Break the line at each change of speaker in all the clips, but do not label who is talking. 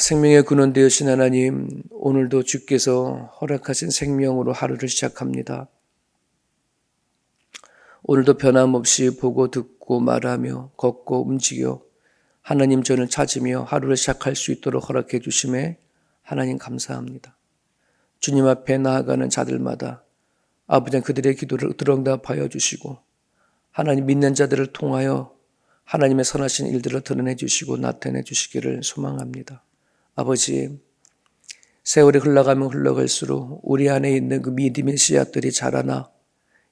생명의 근원 되으신 하나님, 오늘도 주께서 허락하신 생명으로 하루를 시작합니다. 오늘도 변함없이 보고 듣고 말하며 걷고 움직여 하나님 전을 찾으며 하루를 시작할 수 있도록 허락해 주심에 하나님 감사합니다. 주님 앞에 나아가는 자들마다 아버지 그들의 기도를 들응답하여 주시고 하나님 믿는 자들을 통하여 하나님의 선하신 일들을 드러내 주시고 나타내 주시기를 소망합니다. 아버지, 세월이 흘러가면 흘러갈수록 우리 안에 있는 그 믿음의 씨앗들이 자라나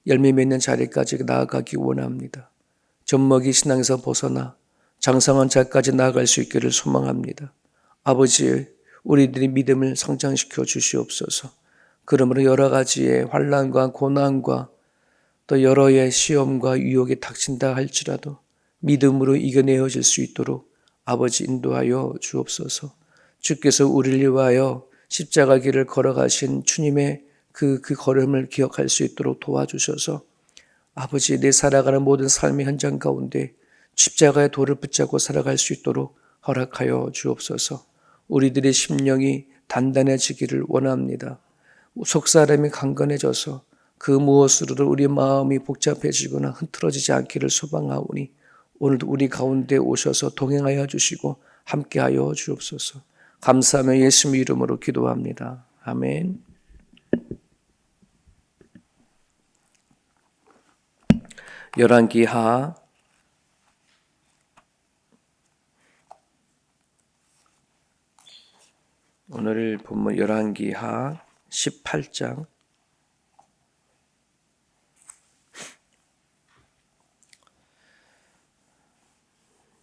열매 맺는 자리까지 나아가기 원합니다. 젖먹이 신앙에서 벗어나 장성한 자까지 나아갈 수 있기를 소망합니다. 아버지, 우리들의 믿음을 성장시켜 주시옵소서. 그러므로 여러 가지의 환란과 고난과 또 여러의 시험과 유혹이 닥친다 할지라도 믿음으로 이겨내어질 수 있도록 아버지 인도하여 주옵소서. 주께서 우리를 위하여 십자가 길을 걸어가신 주님의 그, 그 걸음을 기억할 수 있도록 도와주셔서 아버지 내 살아가는 모든 삶의 현장 가운데 십자가의 돌을 붙잡고 살아갈 수 있도록 허락하여 주옵소서 우리들의 심령이 단단해지기를 원합니다. 속사람이 강건해져서 그 무엇으로도 우리 마음이 복잡해지거나 흐트러지지 않기를 소망하오니 오늘도 우리 가운데 오셔서 동행하여 주시고 함께하여 주옵소서. 감사하며 예수 이름으로 기도합니다. 아멘. 열왕기하 오늘 본문 열왕기하 18장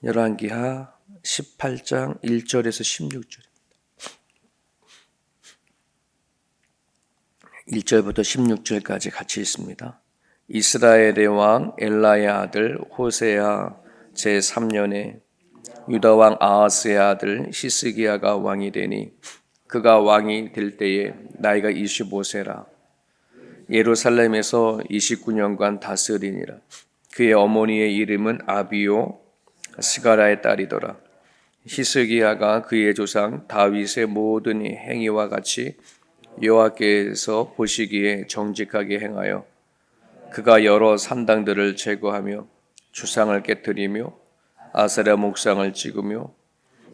열왕기하 18장 1절에서 16절 1절부터 16절까지 같이 있습니다. 이스라엘의 왕 엘라의 아들 호세아 제3년에 유다 왕 아하스의 아들 히스기야가 왕이 되니 그가 왕이 될 때에 나이가 25세라. 예루살렘에서 29년간 다스리니라. 그의 어머니의 이름은 아비오 스가라의 딸이더라 히스기야가 그의 조상 다윗의 모든 행위와 같이 여호와께서 보시기에 정직하게 행하여 그가 여러 산당들을 제거하며 주상을 깨뜨리며 아세라 목상을 찍으며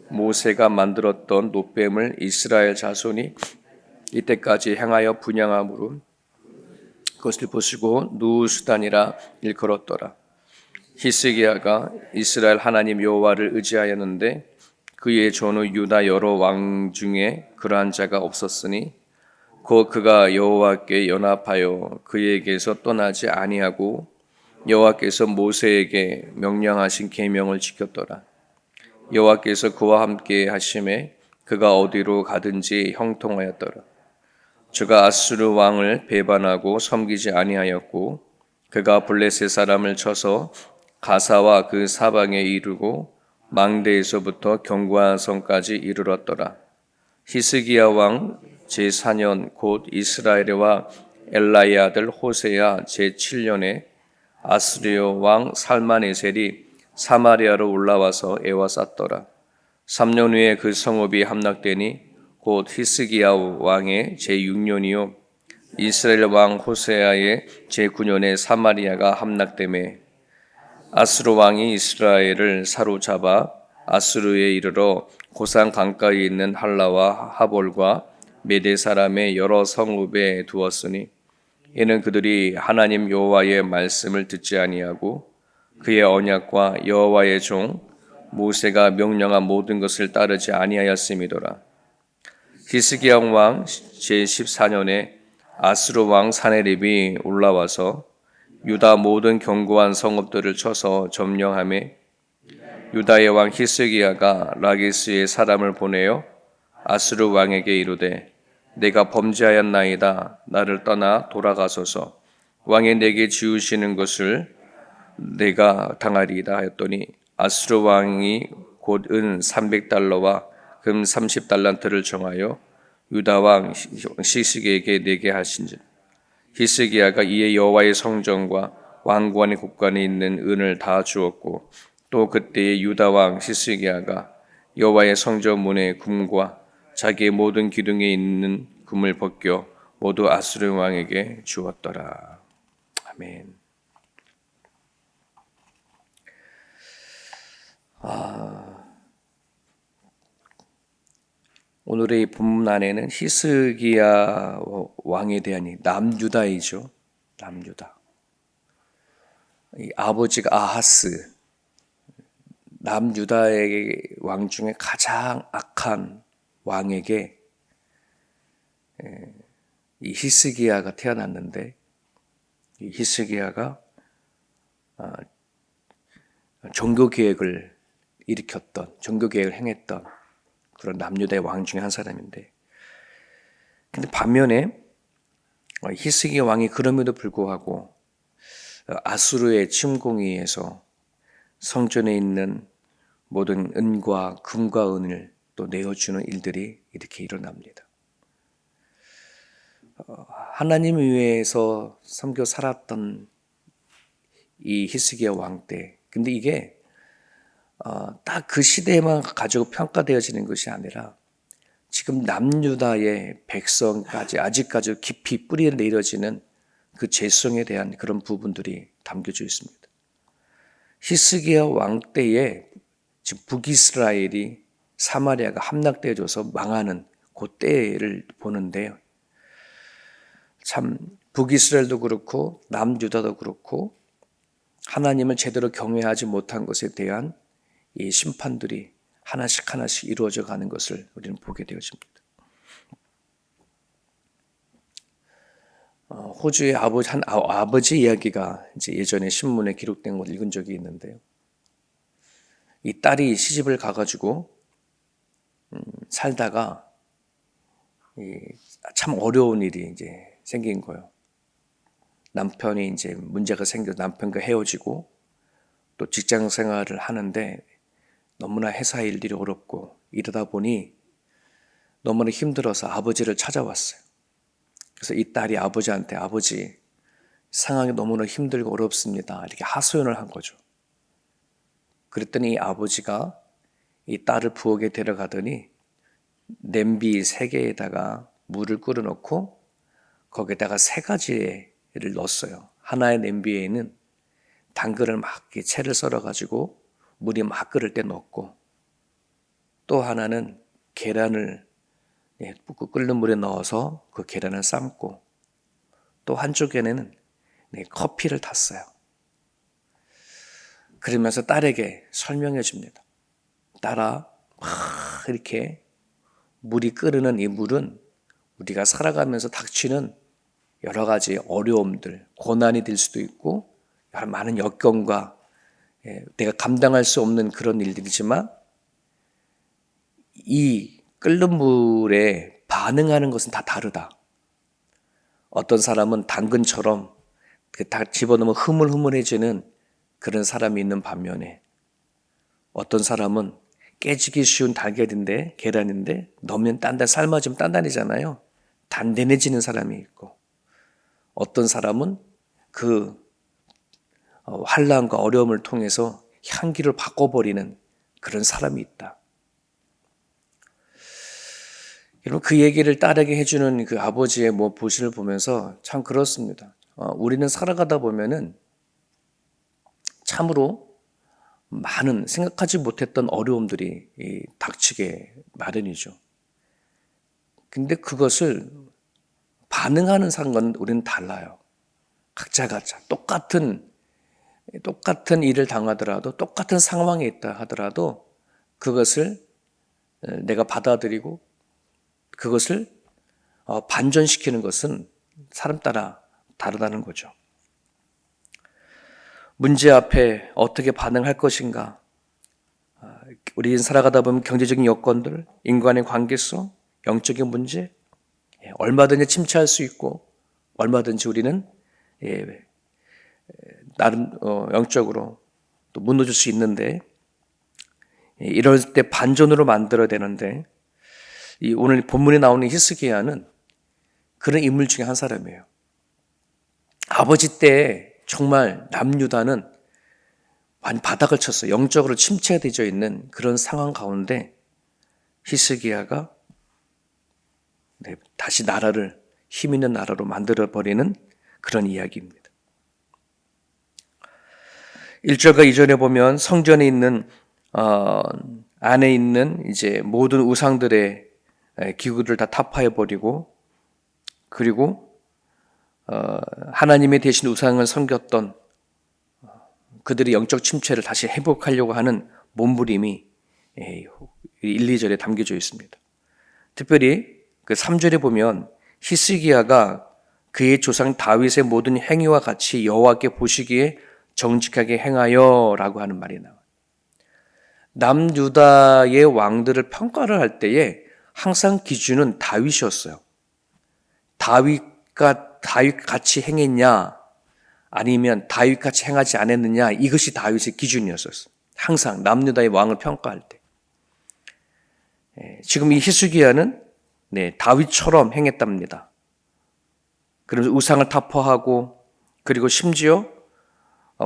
모세가 만들었던 노뱀을 이스라엘 자손이 이때까지 행하여 분양함으로 그것을 보시고 누수단이라 일컬었더라. 히스기야가 이스라엘 하나님 여호와를 의지하였는데 그의 전후 유다 여러 왕 중에 그러한 자가 없었으니 곧 그가 여호와께 연합하여 그에게서 떠나지 아니하고 여호와께서 모세에게 명령하신 계명을 지켰더라. 여호와께서 그와 함께 하심에 그가 어디로 가든지 형통하였더라. 주가 아수르 왕을 배반하고 섬기지 아니하였고 그가 블레셋 사람을 쳐서 가사와 그 사방에 이르고 망대에서부터 견고한 성까지 이르렀더라. 히스기야 왕 제4년 곧 이스라엘의 왕 엘라의 아들 호세야 제7년에 아스리오 왕 살마네셀이 사마리아로 올라와서 애워쌌더라. 3년 후에 그 성읍이 함락되니 곧 히스기야 왕의 제6년이요 이스라엘 왕 호세아의 제9년에 사마리아가 함락됨에 아스루 왕이 이스라엘을 사로잡아 아스루에 이르러 고산 강가에 있는 할라와 하볼과 메대 사람의 여러 성읍에 두었으니 이는 그들이 하나님 여호와의 말씀을 듣지 아니하고 그의 언약과 여호와의 종 모세가 명령한 모든 것을 따르지 아니하였음이더라. 히스기야 왕 제 14년에 아스루 왕 사네립이 올라와서 유다 모든 견고한 성읍들을 쳐서 점령함에 유다의 왕 히스기야가 라기스의 사람을 보내어 아스루 왕에게 이르되 내가 범죄하였나이다. 나를 떠나 돌아가소서. 왕이 내게 지우시는 것을 내가 당하리이다 하였더니 아스루 왕이 곧 은 300달러와 금 30달란트를 정하여 유다 왕 시스기에게 내게 하신즉 히스기야가 이에 여호와의 성전과 왕관의 곳간에 있는 은을 다 주었고 또 그때에 유다 왕 시스기야가 여호와의 성전 문의 금과 자기의 모든 기둥에 있는 금을 벗겨 모두 아수르 왕에게 주었더라. 아멘. 오늘의 본문 안에는 히스기야 왕에 대한 이 남유다이죠. 남유다. 이 아버지가 아하스 남유다의 왕 중에 가장 악한 왕에게 에, 이 히스기야가 태어났는데 이 히스기야가 아, 종교 계획을 일으켰던 종교 계획을 행했던 그런 남유다의 왕 중에 한 사람인데 근데 반면에 어, 히스기 왕이 그럼에도 불구하고 어, 아수르의 침공에 의해서 성전에 있는 모든 은과 금과 은을 또 내어주는 일들이 이렇게 일어납니다. 어, 하나님 위에서 섬겨 살았던 이 히스기야 왕 때, 근데 이게 어, 딱 그 시대에만 가지고 평가되어지는 것이 아니라 지금 남유다의 백성까지 아직까지 깊이 뿌리에 내려지는 그 죄성에 대한 그런 부분들이 담겨져 있습니다. 히스기야 왕 때에 지금 북이스라엘이 사마리아가 함락되어져서 망하는 그 때를 보는데요. 참 북이스라엘도 그렇고 남유다도 그렇고 하나님을 제대로 경외하지 못한 것에 대한 이 심판들이 하나씩 하나씩 이루어져 가는 것을 우리는 보게 되어집니다. 어, 호주의 아버지 한 아, 버지 이야기가 이제 예전에 신문에 기록된 걸 읽은 적이 있는데요. 이 딸이 시집을 가가지고 음, 살다가 참 어려운 일이 이제 생긴 거예요. 남편이 이제 문제가 생겨 남편과 헤어지고 또 직장 생활을 하는데 너무나 회사 일들이 어렵고 이러다 보니 너무나 힘들어서 아버지를 찾아왔어요. 그래서 이 딸이 아버지한테 아버지 상황이 너무나 힘들고 어렵습니다. 이렇게 하소연을 한 거죠. 그랬더니 이 아버지가 이 딸을 부엌에 데려가더니 냄비 세 개에다가 물을 끓여놓고 거기다가 세 가지를 넣었어요. 하나의 냄비에는 당근을 막 채를 썰어가지고 물이 막 끓을 때 넣고 또 하나는 계란을 예, 붓고 끓는 물에 넣어서 그 계란을 삶고 또 한쪽에는 네, 커피를 탔어요. 그러면서 딸에게 설명해 줍니다. 딸아, 막 이렇게 물이 끓는 이 물은 우리가 살아가면서 닥치는 여러 가지 어려움들, 고난이 될 수도 있고, 많은 역경과 예, 내가 감당할 수 없는 그런 일들이지만, 이 끓는 물에 반응하는 것은 다 다르다. 어떤 사람은 당근처럼 다 집어넣으면 흐물흐물해지는 그런 사람이 있는 반면에 어떤 사람은 깨지기 쉬운 달걀인데 계란인데 넣으면 단단 삶아지면 단단해지잖아요. 단단해지는 사람이 있고 어떤 사람은 그 어, 환란과 어려움을 통해서 향기를 바꿔버리는 그런 사람이 있다. 여러분 그 얘기를 딸에게 해주는 그 아버지의 뭐 보시를 보면서 참 그렇습니다. 어, 우리는 살아가다 보면은 참으로 많은 생각하지 못했던 어려움들이 닥치게 마련이죠. 근데 그것을 반응하는 상관은 우리는 달라요. 각자 각자 똑같은 똑같은 일을 당하더라도 똑같은 상황에 있다 하더라도 그것을 내가 받아들이고 그것을 어, 반전시키는 것은 사람 따라 다르다는 거죠. 문제 앞에 어떻게 반응할 것인가? 아, 우리 살아가다 보면 경제적인 여건들, 인간의 관계성, 영적인 문제, 예, 얼마든지 침체할 수 있고, 얼마든지 우리는 예, 나름 어, 영적으로 또 무너질 수 있는데, 예, 이럴 때 반전으로 만들어야 되는데, 오늘 본문에 나오는 히스기야는 그런 인물 중에 한 사람이에요. 아버지 때 정말 남유다는 많이 바닥을 쳤어요. 영적으로 침체되어 있는 그런 상황 가운데 히스기야가 네, 다시 나라를 힘 있는 나라로 만들어 버리는 그런 이야기입니다. 1절과 2절에 보면 성전에 있는 어, 안에 있는 이제 모든 우상들의 에, 기구들을 다 타파해 버리고 그리고 어, 하나님의 대신 우상을 섬겼던 어, 그들의 영적 침체를 다시 회복하려고 하는 몸부림이 에, 1, 2절에 담겨져 있습니다. 특별히 그 3절에 보면 히스기야가 그의 조상 다윗의 모든 행위와 같이 여호와께 보시기에 정직하게 행하여라고 하는 말이 나와요. 남유다의 왕들을 평가를 할 때에 항상 기준은 다윗이었어요. 다윗과 다윗 같이 행했냐 아니면 다윗 같이 행하지 않았느냐 이것이 다윗의 기준이었었어요. 항상 남유다의 왕을 평가할 때. 예, 지금 이 히스기야는 네, 다윗처럼 행했답니다. 그러면서 우상을 타포하고 그리고 심지어 어,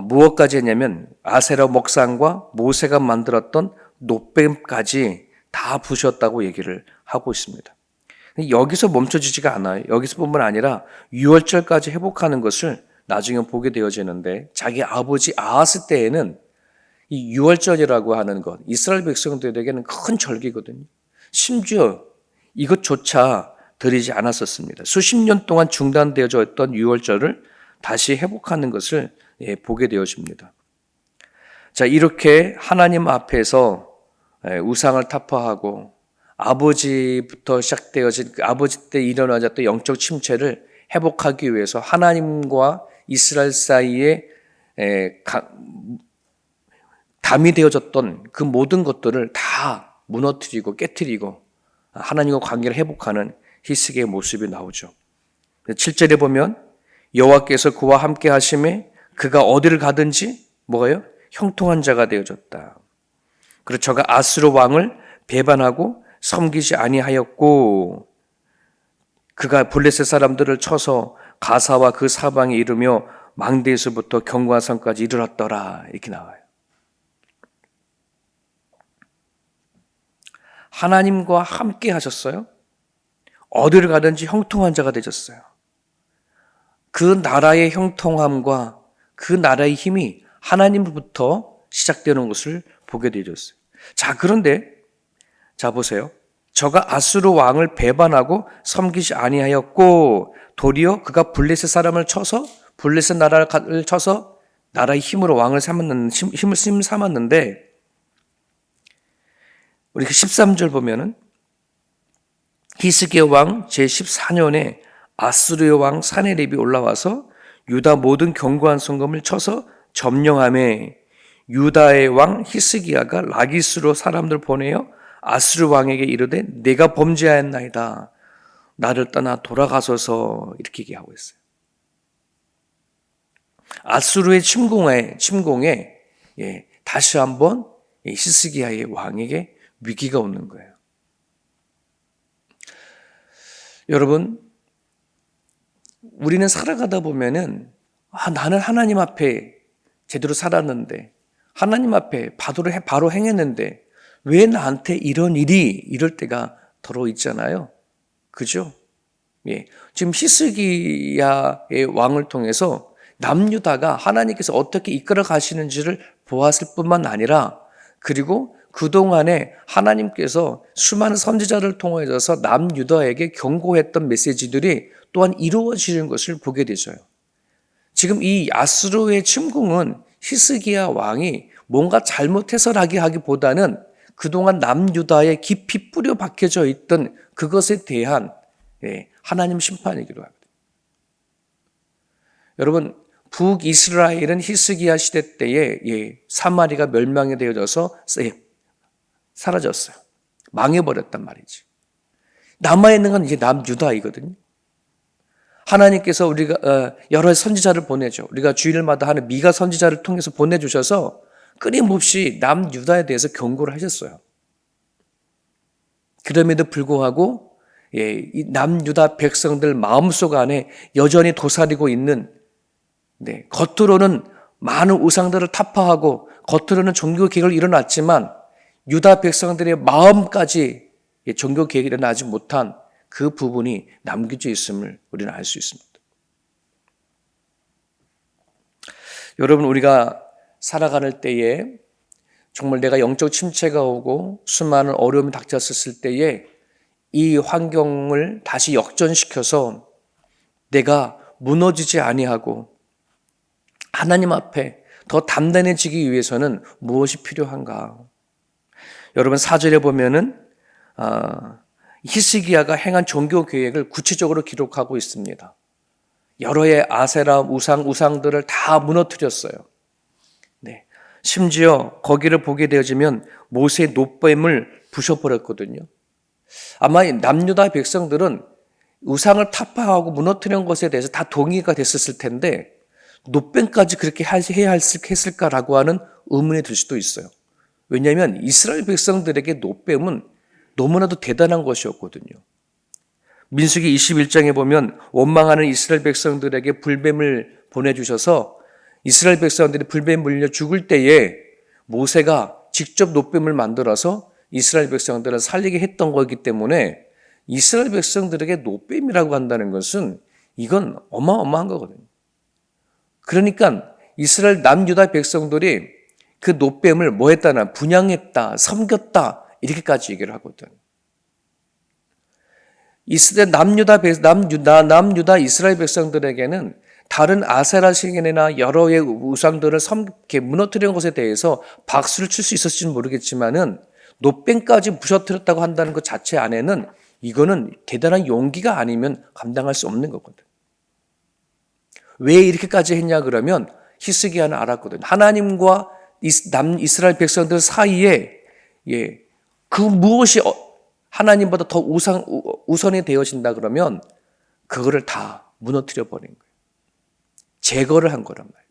무엇까지 했냐면 아세라 목상과 모세가 만들었던 노뱀까지 다 부셨다고 얘기를 하고 있습니다. 여기서 멈춰지지가 않아요. 여기서 뿐만 아니라 6월절까지 회복하는 것을 나중에 보게 되어지는데 자기 아버지 아하스 때에는 이 6월절이라고 하는 것 이스라엘 백성들에게는 큰 절기거든요. 심지어 이것조차 드리지 않았었습니다. 수십 년 동안 중단되어져 있던 6월절을 다시 회복하는 것을 예, 보게 되어집니다. 자, 이렇게 하나님 앞에서 예, 우상을 타파하고 아버지부터 시작되어진 그 아버지 때 일어나졌던 영적 침체를 회복하기 위해서 하나님과 이스라엘 사이에 예, 담이 되어졌던 그 모든 것들을 다 무너뜨리고 깨뜨리고 하나님과 관계를 회복하는 히스기의 모습이 나오죠. 7절에 보면 여호와께서 그와 함께 하심에 그가 어디를 가든지 뭐가요? 형통한 자가 되어졌다. 그리고 저가 아스로 왕을 배반하고 섬기지 아니하였고 그가 블레셋 사람들을 쳐서 가사와 그 사방에 이르며 망대에서부터 경과선까지 이르렀더라 이렇게 나와요. 하나님과 함께 하셨어요. 어디를 가든지 형통한 자가 되셨어요. 그 나라의 형통함과 그 나라의 힘이 하나님부터 시작되는 것을 보게 되었어요. 자, 그런데 자 보세요. 저가 아수르 왕을 배반하고 섬기지 아니하였고 도리어 그가 블레셋 사람을 쳐서 블레셋 나라를 쳐서 나라의 힘으로 왕을 삼았는 힘을 심 삼았는데 우리 그 13절 보면은 히스기야 왕 제 14년에 아스르의 왕 사네립이 올라와서 유다 모든 견고한 성검을 쳐서 점령함에 유다의 왕 히스기야가 라기스로 사람들 보내어 아스르 왕에게 이르되 내가 범죄하였나이다. 나를 떠나 돌아가소서 이렇게 얘기하고 있어요. 아스르의 침공에 침공에 예, 다시 한번 히스기야의 왕에게 위기가 오는 거예요. 여러분 우리는 살아가다 보면은 아, 나는 하나님 앞에 제대로 살았는데 하나님 앞에 바로, 바로 행했는데 왜 나한테 이런 일이 이럴 때가 더러 있잖아요. 그죠? 예. 지금 히스기야의 왕을 통해서 남유다가 하나님께서 어떻게 이끌어 가시는지를 보았을 뿐만 아니라 그리고 그동안에 하나님께서 수많은 선지자를 통해서 남유다에게 경고했던 메시지들이 또한 이루어지는 것을 보게 되죠. 지금 이 아스로의 침공은 히스기야 왕이 뭔가 잘못해서라기 하기보다는 그동안 남유다에 깊이 뿌려 박혀져 있던 그것에 대한 예, 하나님 심판이기도 합니다. 여러분 북이스라엘은 히스기야 시대 때에 예, 사마리가 멸망이 되어져서 예, 사라졌어요. 망해버렸단 말이지. 남아있는 건 이제 남유다이거든요. 하나님께서 우리가 어, 여러 선지자를 보내죠. 우리가 주일마다 하는 미가 선지자를 통해서 보내주셔서 끊임없이 남유다에 대해서 경고를 하셨어요. 그럼에도 불구하고 예, 이 남유다 백성들 마음속 안에 여전히 도사리고 있는 네, 겉으로는 많은 우상들을 타파하고 겉으로는 종교 계획을 일어났지만 유다 백성들의 마음까지 예, 종교 계획이 일어나지 못한 그 부분이 남겨져 있음을 우리는 알 수 있습니다. 여러분 우리가 살아가는 때에 정말 내가 영적 침체가 오고 수많은 어려움이 닥쳤을 때에 이 환경을 다시 역전시켜서 내가 무너지지 아니하고 하나님 앞에 더 단단해지기 위해서는 무엇이 필요한가? 여러분 사절에 보면은 아, 히스기야가 행한 종교 계획을 구체적으로 기록하고 있습니다. 여러 의 아세라 우상 우상들을 다 무너뜨렸어요. 네. 심지어 거기를 보게 되어지면 모세 노뱀을 부셔버렸거든요. 아마 남유다 백성들은 우상을 타파하고 무너뜨린 것에 대해서 다 동의가 됐었을 텐데 노뱀까지 그렇게 해야 했을까라고 하는 의문이 들 수도 있어요. 왜냐하면 이스라엘 백성들에게 노뱀은 너무나도 대단한 것이었거든요. 민수기 21장에 보면 원망하는 이스라엘 백성들에게 불뱀을 보내주셔서 이스라엘 백성들이 불뱀 물려 죽을 때에 모세가 직접 노뱀을 만들어서 이스라엘 백성들을 살리게 했던 거기 때문에 이스라엘 백성들에게 노뱀이라고 한다는 것은 이건 어마어마한 거거든요. 그러니까 이스라엘 남유다 백성들이 그 노뱀을 뭐 했다나 분양했다, 섬겼다 이렇게까지 얘기를 하거든. 이스라엘 남유다 남유다 남유다 이스라엘 백성들에게는 다른 아세라 신이나 여러의 우상들을 섬게 무너뜨리는 것에 대해서 박수를 칠 수 있었을지는 모르겠지만은 노뱀까지 부셔뜨렸다고 한다는 것 자체 안에는 이거는 대단한 용기가 아니면 감당할 수 없는 거거든. 왜 이렇게까지 했냐 그러면 히스기야는 알았거든. 하나님과 남 이스라엘 백성들 사이에 예, 그 무엇이 어, 하나님보다 더 우상, 우선이 되어진다 그러면 그거를 다 무너뜨려 버린 거예요. 제거를 한 거란 말이에요.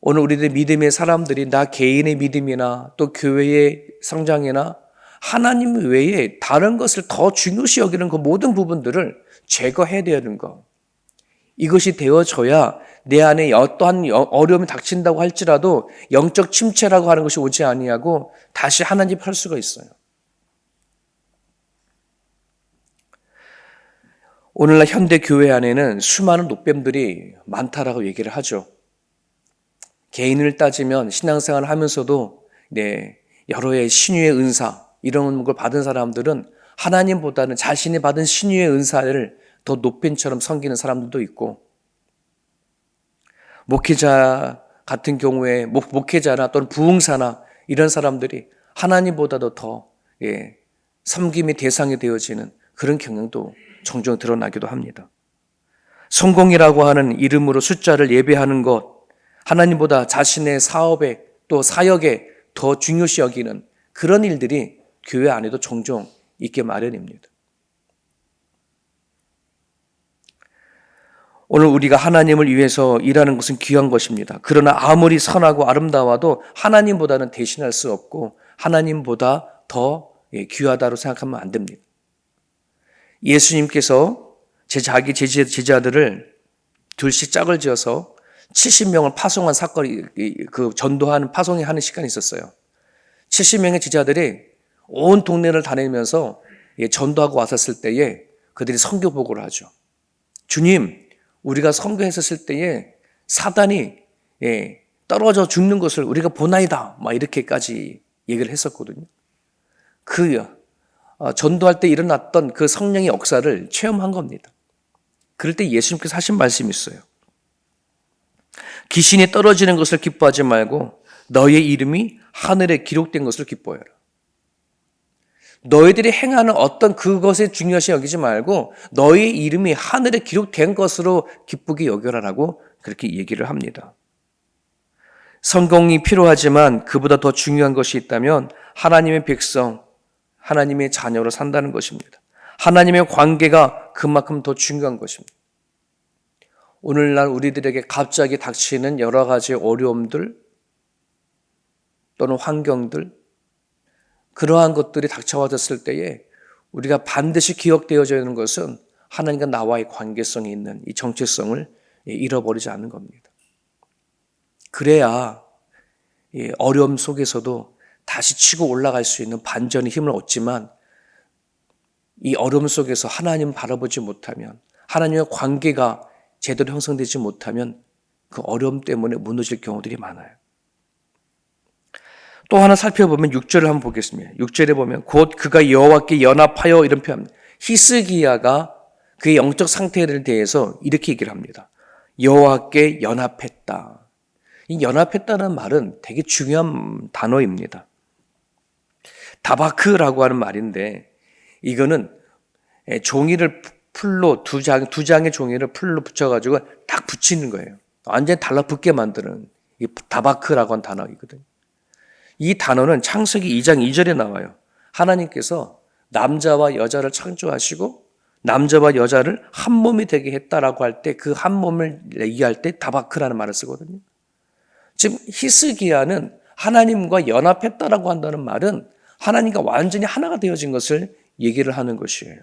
오늘 우리들 믿음의 사람들이 나 개인의 믿음이나 또 교회의 성장이나 하나님 외에 다른 것을 더 중요시 여기는 그 모든 부분들을 제거해야 되는 거. 이것이 되어져야 내 안에 어떠한 어려움이 닥친다고 할지라도 영적 침체라고 하는 것이 오지 아니하고 다시 하나님 할 수가 있어요. 오늘날 현대 교회 안에는 수많은 노뱀들이 많다라고 얘기를 하죠. 개인을 따지면 신앙생활을 하면서도 네, 여러의 신유의 은사 이런 걸 받은 사람들은 하나님보다는 자신이 받은 신유의 은사를 더 높임처럼 섬기는 사람들도 있고 목회자 같은 경우에 목회자나 또는 부흥사나 이런 사람들이 하나님보다도 더 예, 섬김의 대상이 되어지는 그런 경향도 종종 드러나기도 합니다. 성공이라고 하는 이름으로 숫자를 예배하는 것, 하나님보다 자신의 사업에 또 사역에 더 중요시 여기는 그런 일들이 교회 안에도 종종 있게 마련입니다. 오늘 우리가 하나님을 위해서 일하는 것은 귀한 것입니다. 그러나 아무리 선하고 아름다워도 하나님보다는 대신할 수 없고 하나님보다 더 예, 귀하다고 생각하면 안 됩니다. 예수님께서 제 자기 제자들을 둘씩 짝을 지어서 70명을 파송한 사건이 그 전도하는 파송이 하는 시간이 있었어요. 70명의 제자들이 온 동네를 다니면서 예, 전도하고 왔었을 때에 그들이 보고를 하죠. 주님, 우리가 선교했었을 때에 사단이 예, 떨어져 죽는 것을 우리가 보나이다. 막 이렇게까지 얘기를 했었거든요. 그 어, 전도할 때 일어났던 그 성령의 역사를 체험한 겁니다. 그럴 때 예수님께서 하신 말씀이 있어요. 귀신이 떨어지는 것을 기뻐하지 말고 너의 이름이 하늘에 기록된 것을 기뻐해라. 너희들이 행하는 어떤 그것에 중요시 여기지 말고 너희 이름이 하늘에 기록된 것으로 기쁘게 여겨라라고 그렇게 얘기를 합니다. 성공이 필요하지만 그보다 더 중요한 것이 있다면 하나님의 백성, 하나님의 자녀로 산다는 것입니다. 하나님의 관계가 그만큼 더 중요한 것입니다. 오늘날 우리들에게 갑자기 닥치는 여러 가지 어려움들 또는 환경들 그러한 것들이 닥쳐와졌을 때에 우리가 반드시 기억되어져야 하는 것은 하나님과 나와의 관계성이 있는 이 정체성을 잃어버리지 않는 겁니다. 그래야 어려움 속에서도 다시 치고 올라갈 수 있는 반전의 힘을 얻지만 이 어려움 속에서 하나님 바라보지 못하면 하나님의 관계가 제대로 형성되지 못하면 그 어려움 때문에 무너질 경우들이 많아요. 또 하나 살펴보면 6절을 한번 보겠습니다. 6절에 보면 곧 그가 여호와께 연합하여 이런 표현입니다. 히스기야가 그의 영적 상태를 대해서 이렇게 얘기를 합니다. 여호와께 연합했다. 이 연합했다는 말은 되게 중요한 단어입니다. 다바크라고 하는 말인데 이거는 예, 종이를 풀로 두 장, 두 장의 종이를 풀로 붙여가지고 딱 붙이는 거예요. 완전히 달라붙게 만드는 이 다바크라고 하는 단어이거든요. 이 단어는 창세기 2장 2절에 나와요. 하나님께서 남자와 여자를 창조하시고 남자와 여자를 한 몸이 되게 했다라고 할 때 그 한 몸을 얘기할 때 다바크라는 말을 쓰거든요. 지금 히스기야는 하나님과 연합했다라고 한다는 말은 하나님과 완전히 하나가 되어진 것을 얘기를 하는 것이에요.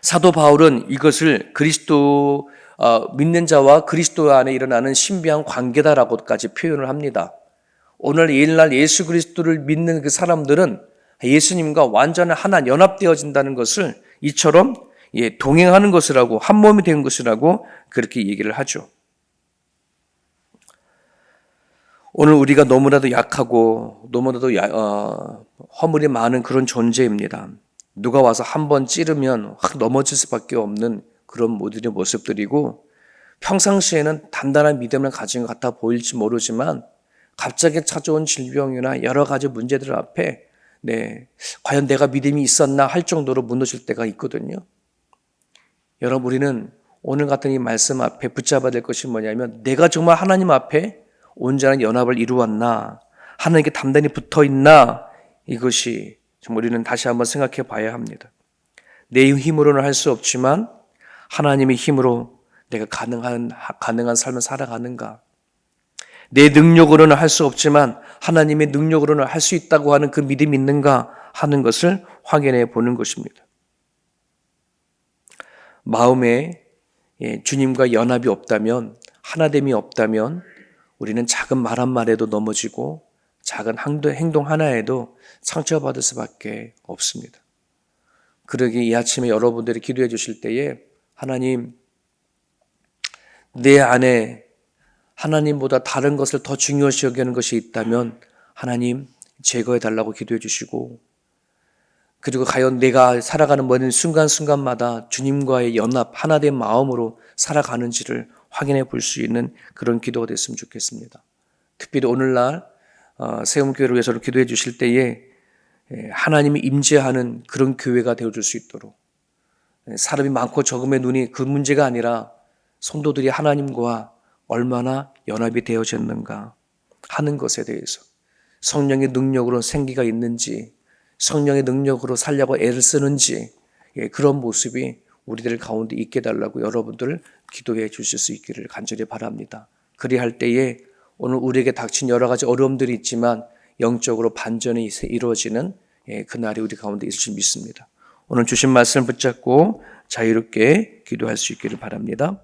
사도 바울은 이것을 그리스도 어, 믿는 자와 그리스도 안에 일어나는 신비한 관계다라고까지 표현을 합니다. 오늘 이일날 예수 그리스도를 믿는 그 사람들은 예수님과 완전한 하나 연합되어진다는 것을 이처럼 예, 동행하는 것이라고 한 몸이 된 것이라고 그렇게 얘기를 하죠. 오늘 우리가 너무나도 약하고 너무나도 야, 어, 허물이 많은 그런 존재입니다. 누가 와서 한 번 찌르면 확 넘어질 수밖에 없는 그런 모든 모습들이고 평상시에는 단단한 믿음을 가진 것 같아 보일지 모르지만 갑자기 찾아온 질병이나 여러 가지 문제들 앞에 네, 과연 내가 믿음이 있었나 할 정도로 무너질 때가 있거든요. 여러분 우리는 오늘 같은 이 말씀 앞에 붙잡아야 될 것이 뭐냐면 내가 정말 하나님 앞에 온전한 연합을 이루었나 하나님께 단단히 붙어 있나 이것이 정말 우리는 다시 한번 생각해 봐야 합니다. 내 힘으로는 할 수 없지만 하나님의 힘으로 내가 가능한 가능한 삶을 살아가는가? 내 능력으로는 할 수 없지만 하나님의 능력으로는 할 수 있다고 하는 그 믿음이 있는가 하는 것을 확인해 보는 것입니다. 마음에 예, 주님과 연합이 없다면 하나됨이 없다면 우리는 작은 말 한말에도 넘어지고 작은 행동 하나에도 상처받을 수밖에 없습니다. 그러기에 이 아침에 여러분들이 기도해 주실 때에 하나님 내 안에 하나님보다 다른 것을 더 중요시 여기는 것이 있다면 하나님 제거해 달라고 기도해 주시고 그리고 과연 내가 살아가는 모든 순간순간마다 주님과의 연합 하나된 마음으로 살아가는지를 확인해 볼 수 있는 그런 기도가 됐으면 좋겠습니다. 특별히 오늘날 어, 세움교회를 위해서 기도해 주실 때에 예, 하나님이 임재하는 그런 교회가 되어줄 수 있도록 예, 사람이 많고 적음의 눈이 그 문제가 아니라 성도들이 하나님과 얼마나 연합이 되어졌는가 하는 것에 대해서 성령의 능력으로 생기가 있는지 성령의 능력으로 살려고 애를 쓰는지 예, 그런 모습이 우리들 가운데 있게 달라고 여러분들 기도해 주실 수 있기를 간절히 바랍니다. 그리할 때에 오늘 우리에게 닥친 여러 가지 어려움들이 있지만 영적으로 반전이 이루어지는 예, 그날이 우리 가운데 있을 줄 믿습니다. 오늘 주신 말씀 붙잡고 자유롭게 기도할 수 있기를 바랍니다.